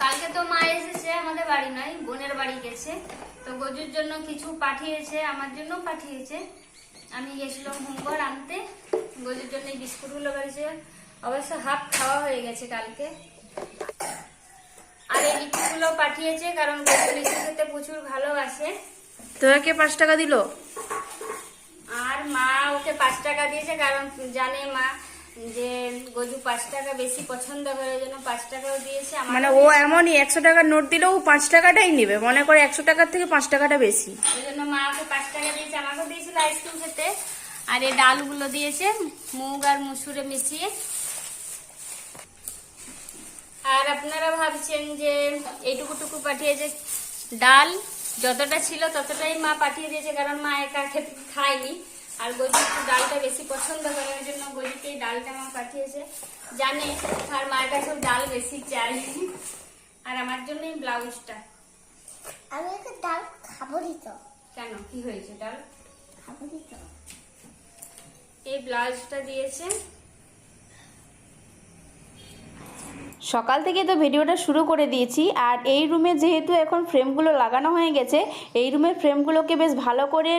কালকে তো মা এসেছে, আমাদের বাড়ি নয়, বোনের বাড়ি গেছে। তো গজুর জন্য কিছু পাঠিয়েছে, আমার জন্য পাঠিয়েছে। আমি গেছিলাম হোমবার আনতে, গজুর জন্য বিস্কুটগুলো বাড়িছে। অবশ্য হাফ খাওয়া হয়ে গেছে কালকে। আর এই লিচুগুলো পাঠিয়েছে কারণ লিচু খেতে প্রচুর ভালোবাসে। তোকে পাঁচ টাকা দিল? আর মা ওকে পাঁচ টাকা দিয়েছে কারণ জানে মা যে গজু পাঁচ টাকা বেশি পছন্দ করে ওই জন্য পাঁচ টাকাও দিয়েছে। মানে ও এমনই একশো টাকার নোট দিলেও ও পাঁচ টাকাটাই নেবে। মনে করে একশো টাকার থেকে পাঁচ টাকাটা বেশি। ওই জন্য মা ওকে পাঁচ টাকা দিয়েছে আমাকেও দিয়েছিল আইসক্রিম খেতে। আর এই ডালগুলো দিয়েছে মুগ আর মুসুরে মিশিয়ে। আর আপনারা ভাবছেন যে এইটুকু টুকু পাঠিয়েছে ডাল যতটা ছিল ততটাই মা পাঠিয়ে দিয়েছে কারণ মা একা খেতে খায়নি। আর গজি একটু ডালটা বেশি পছন্দ করে ওই জন্য গজিকে ডালটা মা পাঠিয়েছে। জানে আর মায়ের কাছেও ডাল বেশি চাই। আর আমার জন্য এই ব্লাউজটা। আমি একটা ডাল তো। কেন? কি হয়েছে ডাল? খাব তো। এই ব্লাউজটা দিয়েছে। সকাল থেকে তো ভিডিওটা শুরু করে দিয়েছি আর এই রুমে যেহেতু এখন ফ্রেমগুলো লাগানো হয়ে গেছে, এই রুমের ফ্রেমগুলোকে বেশ ভালো করে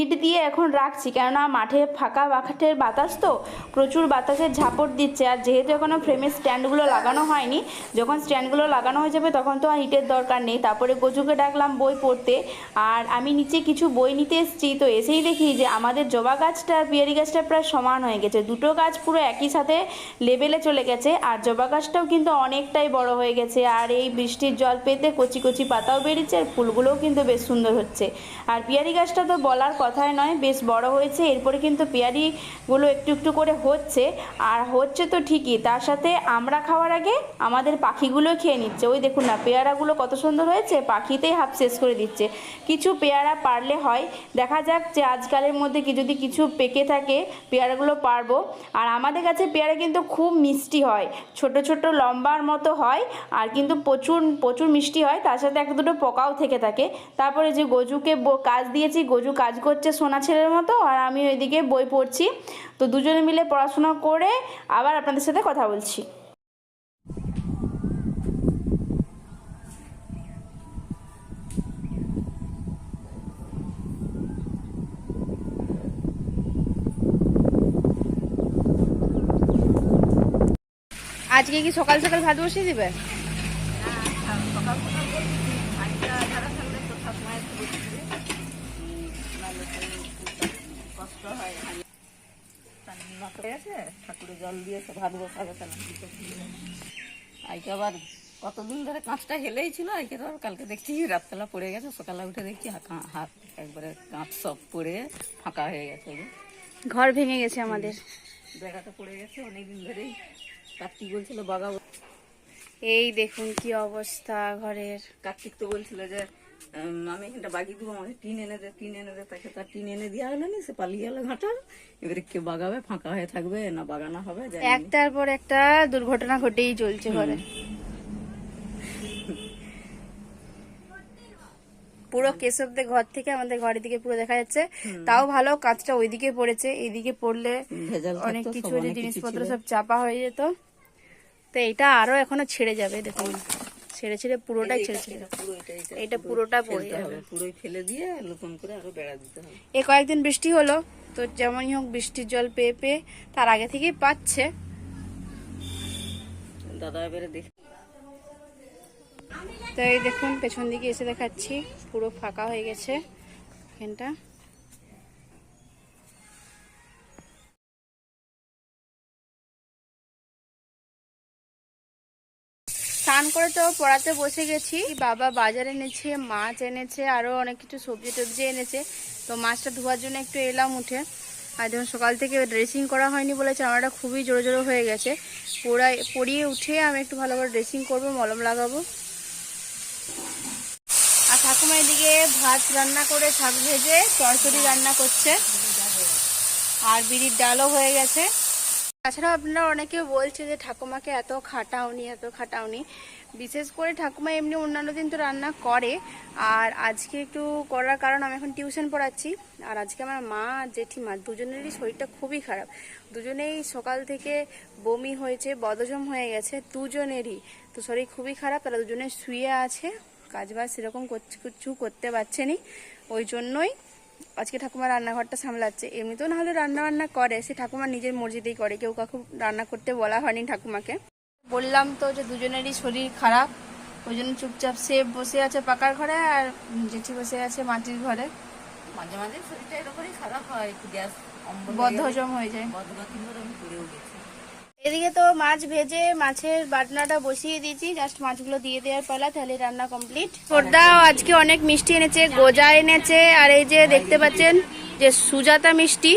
ইট দিয়ে এখন রাখছি। কেননা মাঠে ফাঁকা মাঠের বাতাস তো, প্রচুর বাতাসের ঝাপট দিচ্ছে। আর যেহেতু এখনও ফ্রেমের স্ট্যান্ডগুলো লাগানো হয়নি, যখন স্ট্যান্ডগুলো লাগানো হয়ে যাবে তখন তো আর ইটের দরকার নেই। তারপরে গজুকে ডাকলাম বই পড়তে। আর আমি নিচে কিছু বই নিতে এসেছি, তো এসেই দেখি যে আমাদের জবা গাছটা আর পিয়ারি গাছটা প্রায় সমান হয়ে গেছে। দুটো গাছ পুরো একই সাথে লেভেলে চলে গেছে। আর জবা গাছটাও কিন্তু অনেকটাই বড় হয়ে গেছে। আর এই বৃষ্টির জল পেতে কচি কচি পাতাও বেরিয়েছে আর ফুলগুলোও কিন্তু বেশ সুন্দর হচ্ছে। আর পিয়ারি গাছটা তো বলার কথাই নয়, বেশ বড় হয়েছে। এরপরে কিন্তু পিয়ারিগুলো একটু একটু করে হচ্ছে। আর হচ্ছে তো ঠিকই, তার সাথে আমরা খাওয়ার আগে আমাদের পাখিগুলো খেয়ে নিচ্ছে। ওই দেখুন না, পেয়ারাগুলো কত সুন্দর হয়েছে, পাখিতেই হাফ শেষ করে দিচ্ছে। কিছু পেয়ারা পারলে হয়। দেখা যাক যে আজকালের মধ্যে কি যদি কিছু পেকে থাকে, পেয়ারাগুলো পারব। আর আমাদের কাছে পেয়ারা কিন্তু খুব মিষ্টি হয়। ছোট ছোট লম্বার মতো হয় আর কিন্তু প্রচুর প্রচুর মিষ্টি হয়, তার সাথে এক দুটো পোকাও থেকে থাকে। তারপরে যে গজুকে কাজ দিয়েছি, গজু কাজ করছে সোনা ছেলের মতো আর আমি ওইদিকে বই পড়ছি। তো দুজনে মিলে পড়াশোনা করে আবার আপনাদের সাথে কথা বলছি। আজকে কি সকাল সকাল ভাত বসিয়ে দিবে? ঠাকুরের জল দিয়েছে ভাত বসাবে আইকে আবার কতদিন ধরে কাঁচটা হেলেই ছিল আইকে তো কালকে দেখছি রাতবেলা পড়ে গেছে সকালে উঠে দেখছি হাত একবারে কাঁচ সব পড়ে ফাঁকা হয়ে গেছে। ঘর ভেঙে গেছে আমাদের। বেড়াটা পড়ে গেছে অনেকদিন ধরেই কার্তিক বলছিল এই দেখুন কি অবস্থা ঘরের। কার্তিক তো বলছিল যে আমি এখানটা বাগিয়ে দেবো আমাকে টিন এনে দে টিন এনে দে। তাকে তার টিন এনে দেওয়া হলো না সে পালিয়ে গেল ঘাটা এবারে কে বাগাবে ফাঁকা হয়ে থাকবে না বাগানো হবে একটার পর একটা দুর্ঘটনা ঘটেই চলছে ঘরে। পুরো কেশবদের ঘর থেকে আমাদের ঘরের দিকে পুরো দেখা যাচ্ছে। তাও ভালো কাঁচটা ওইদিকে পড়েছে। এইদিকে পড়লে অনেক কিছু জিনিসপত্র সব চাপা হয়ে যেত। তো এটা আরও এখনও ছেড়ে যাবে দেখুন। ছেড়ে ছেড়ে পুরোটাই ছেড়ে ছেড়ে। এটা পুরো এটা এটা এটা পুরোটা পড়ে যাবে। পুরোই ফেলে দিয়ে নতুন করে আরও বেড়া দিতে হবে। এ কয়েকদিন বৃষ্টি হলো তো যেমনই হোক বৃষ্টির জল পেয়ে পেয়ে তার আগে থেকেই পাচ্ছে। দাদা এবারে দেখ। তো এই দেখুন, পেছন দিকে এসে দেখাচ্ছি, পুরো ফাঁকা হয়ে গেছে এখানটা। স্নান করে তো পড়াতে বসে গেছি। বাবা বাজার এনেছে, মাছ এনেছে আরও অনেক কিছু সবজি টবজি এনেছে। তো মাছটা ধোয়ার জন্য একটু এলাম উঠে। আর যখন সকাল থেকে ড্রেসিং করা হয়নি বলে চামড়াটা খুবই জোরে জোরে হয়ে গেছে। পড়ায় পরিয়ে উঠে আমি একটু ভালো করে ড্রেসিং করব, মলম লাগাবো। ঠাকুমা এদিকে ভাত রান্না করে শাক ভেজে চড়চড়ি রান্না করছে। আর বিড়ির ডালও হয়ে গেছে। তাছাড়াও আপনারা অনেকে বলছে যে ঠাকুমাকে এত খাটাওনি এত খাটাওনি। বিশেষ করে ঠাকুমা এমনি অন্যান্য দিন তো রান্না করে। আর আজকে একটু করার কারণ, আমি এখন টিউশন পড়াচ্ছি। আর আজকে আমার মা, জেঠিমা দুজনেরই শরীরটা খুবই খারাপ। দুজনেই সকাল থেকে বমি হয়েছে বদজম হয়ে গেছে, দুজনেরই। তো শরীর খুবই খারাপ, তারা দুজনে শুয়ে আছে। কাজবাজ সেরকম করছে- কিছু করতে পারছে নি। ওই জন্যই আজকে ঠাকুমা রান্নাঘরটা সামলাচ্ছে। এমনিতেও না হলে রান্না বান্না করে সে ঠাকুমা নিজের মর্জিতেই করে। কেউ কাকু রান্না করতে বলা হয়নি ঠাকুমাকে। বললাম তো যে দুজনেরই শরীর খারাপ ওই জন্য চুপচাপ সে বসে আছে পাকার ঘরে আর জেঠি বসে আছে মাটির ঘরে। মাঝে মাঝে শরীরটা এরকমই খারাপ হয় একটু গ্যাস অম্বল বদ্ধহজম হয়ে যায়। আমি পড়েও গেছি। এদিকে তো মাছ ভেজে মাছের বাটনাটা বসিয়ে দিয়েছি। জাস্ট মাছগুলো দিয়ে দেওয়ার পালা, তাহলে রান্না কমপ্লিট ছোটদাও আজকে অনেক মিষ্টি এনেছে, গোজা এনেছে, আর এই যে দেখতে পাচ্ছেন যে সুজাতা মিষ্টি,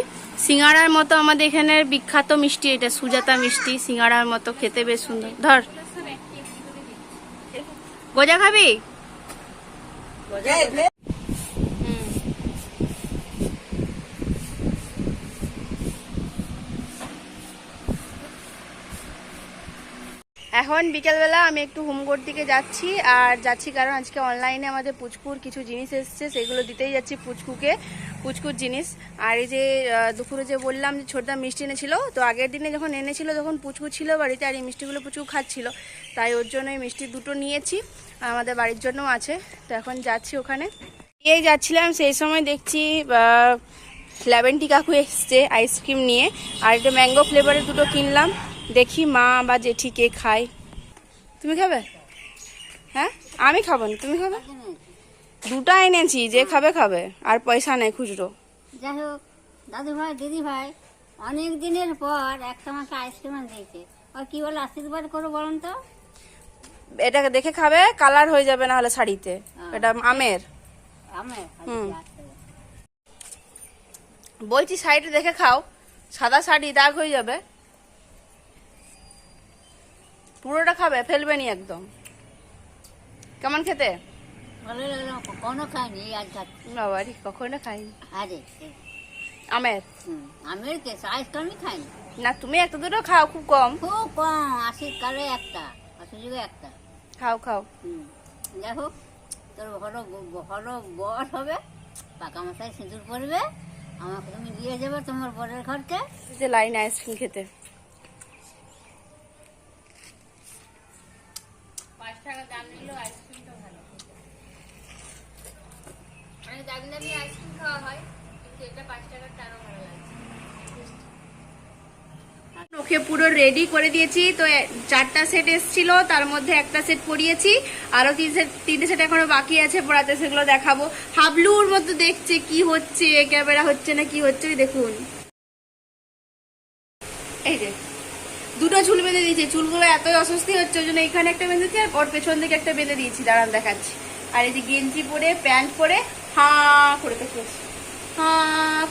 সিঙ্গারার মতো আমাদের এখানের বিখ্যাত মিষ্টি এটা, সুজাতা মিষ্টি, সিঙ্গারার মতো খেতে বেশ সুন্দর। ধর। গোজা খাবি? এখন বিকেলবেলা আমি একটু হোমগোর দিকে যাচ্ছি, আর যাচ্ছি কারণ আজকে অনলাইনে আমাদের পুচকুর কিছু জিনিস এসছে, সেগুলো দিতেই যাচ্ছি পুচকুকে, পুচকুর জিনিস। আর এই যে দুপুরে যে বললাম যে ছোটদা মিষ্টি এনেছিল, তো আগের দিনে যখন এনেছিল, তখন পুচকু ছিল বাড়িতে আর এই মিষ্টিগুলো পুচকু খাচ্ছিল। তাই ওর জন্য এই মিষ্টি দুটো নিয়েছি আমাদের বাড়ির জন্যও আছে। তো এখন যাচ্ছি ওখানে। এই যাচ্ছিলাম, সেই সময় দেখছি লেভেন্টি কাকু এসছে আইসক্রিম নিয়ে। আর একটা ম্যাঙ্গো ফ্লেভারের দুটো কিনলাম। দেখি মা বা জেঠি কে খায়। তুমি খাবে? হ্যাঁ? আমি খাব না তুমি খাবে? দুটা এনেছি যে খাবে খাবে আর পয়সা নেই খুচরো। যাই হোক দাদু ভাই দিদি ভাই অনেক দিনের পর একটা আমাকে আইসক্রিম দিয়েছে আর কি বলে আশীর্বাদ করো বলুন তো? এটাকে দেখে খাবে কালার হয়ে যাবে না হলে শাড়িতে এটা আমের। আমি হুম। বলছি শাড়িটা দেখে খাও সাদা শাড়ি দাগ হয়ে যাবে। পুরোটা খাবে ফেলবে নি একদম। কেমন খেতে? কখনো খাইনি এই আজ খাচ্ছি বাবারি কখনো খাইনি। আরে। আমের? আমি কে খাইনি। না তুমি একটা দুটো খাও খুব কম। খুব কম আশির কালে একটা আশির যুগে একটা। খাও খাও। যাই হোক তোর বর হবে পাকা মশাই সিঁদুর পরবে আমাকে তুমি দিয়ে যাবে তোমার বরের ঘরকে। যে লাইন আইসক্রিম খেতে। টাকা মানে লাগছে। ওকে পুরো রেডি করে দিয়েছি, তো চারটা সেট এসছিল, তার মধ্যে একটা সেট পরিয়েছি, আরও তিন সেট তিনটে সেট এখনও বাকি আছে, পড়াতে সেগুলো দেখাবো। হাবলুর মতো দেখছে কি হচ্ছে ক্যামেরা হচ্ছে না কি হচ্ছে, দেখুন। এই যে চুল বেঁধে দিয়েছি। চুলগুলো এতই অস্বস্তি হচ্ছে, ওই জন্য এখানে একটা বেঁধেছি আর ওর পেছন দিকে একটা বেঁধে দিয়েছি। দাঁড়ান দেখাচ্ছি। আর এই যে গেঞ্জি পরে, প্যান্ট পরে, হা করে হাঁ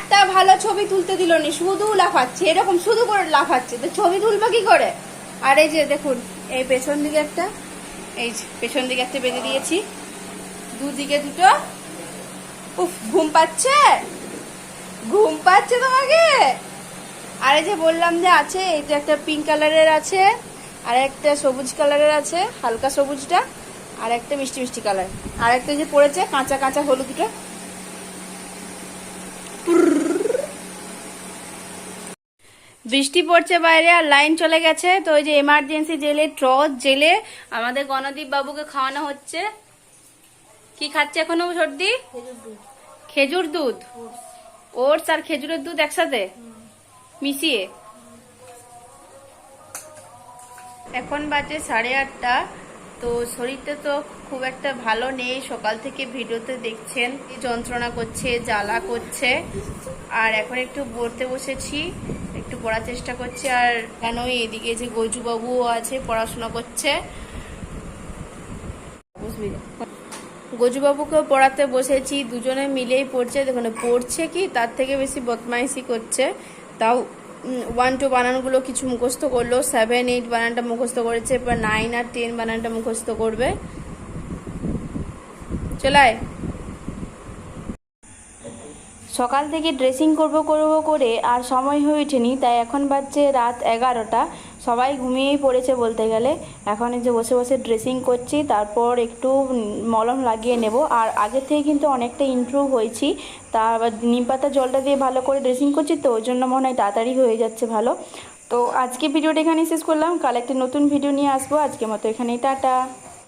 একটা ভালো ছবি তুলতে দিল নি শুধু লাফাচ্ছে, এরকম শুধু করে লাফাচ্ছে, তো ছবি তুলবো কি করে? আর এই যে দেখুন, এই পেছন দিকে একটা, এই পেছন দিকে একটা বেঁধে দিয়েছি। দুদিকে দুটো, উফ, ঘুম পাচ্ছে? ঘুম পাচ্ছে তোমাকে? আরে যে বললাম যে আছে এটা একটা পিঙ্ক কালারের আছে, আর একটা সবুজ কালারের আছে, হালকা সবুজটা, আর একটা মিষ্টি মিষ্টি কালার আর একটা যে পড়েছে, কাঁচা কাঁচা হলুদটা। বৃষ্টি পড়ছে বাইরে আর লাইন চলে গেছে, তো ওই যে এমার্জেন্সি জেলে ট্রচ জেলে আমাদের গণদীপ বাবুকে খাওয়ানো হচ্ছে। কি খাচ্ছে এখনও সর্দি? খেজুর দুধ। ওটস আর খেজুরের দুধ একসাথে? মিশিয়ে। এখন বাজে সাড়ে আটটা, তো শরীরটা তো খুব একটা ভালো নেই। সকাল থেকে ভিডিওতে দেখছেন যন্ত্রণা করছে, জ্বালা করছে। আর এখন একটু পড়তে বসেছি, একটু পড়ার চেষ্টা করছি। আর কেন এদিকে যে গজুবাবুও আছে, পড়াশোনা করছে। বুঝবি গজুবাবুকেও পড়াতে বসেছি, দুজনে মিলেই পড়ছে। দেখুন, পড়ছে কি, তার থেকে বেশি বদমাইশি করছে। তাও ওয়ান টু বানানগুলো কিছু মুখস্থ করল সেভেন এইট বানানটা মুখস্থ করেছে, এবার নাইন আর টেন বানানটা মুখস্থ করবে। চলায়। সকাল থেকে ড্রেসিং করব করব করে আর সময় হয়ে ওঠেনি, তাই এখন বাজছে রাত এগারোটা। সবাই ঘুমিয়েই পড়েছে বলতে গেলে। এখন যে বসে বসে ড্রেসিং করছি, তারপর একটু মলম লাগিয়ে নেব। আর আগের থেকে কিন্তু অনেকটা ইমপ্রুভ হয়েছি। তা নিম পাতা জলটা দিয়ে ভালো করে ড্রেসিং করছি তো, ওই জন্য মনে হয় তাড়াতাড়ি হয়ে যাচ্ছে ভালো। তো আজকে ভিডিওটা এখানেই শেষ করলাম। কাল একটা নতুন ভিডিও নিয়ে আসব। আজকে মতো এখানেই, টাটা।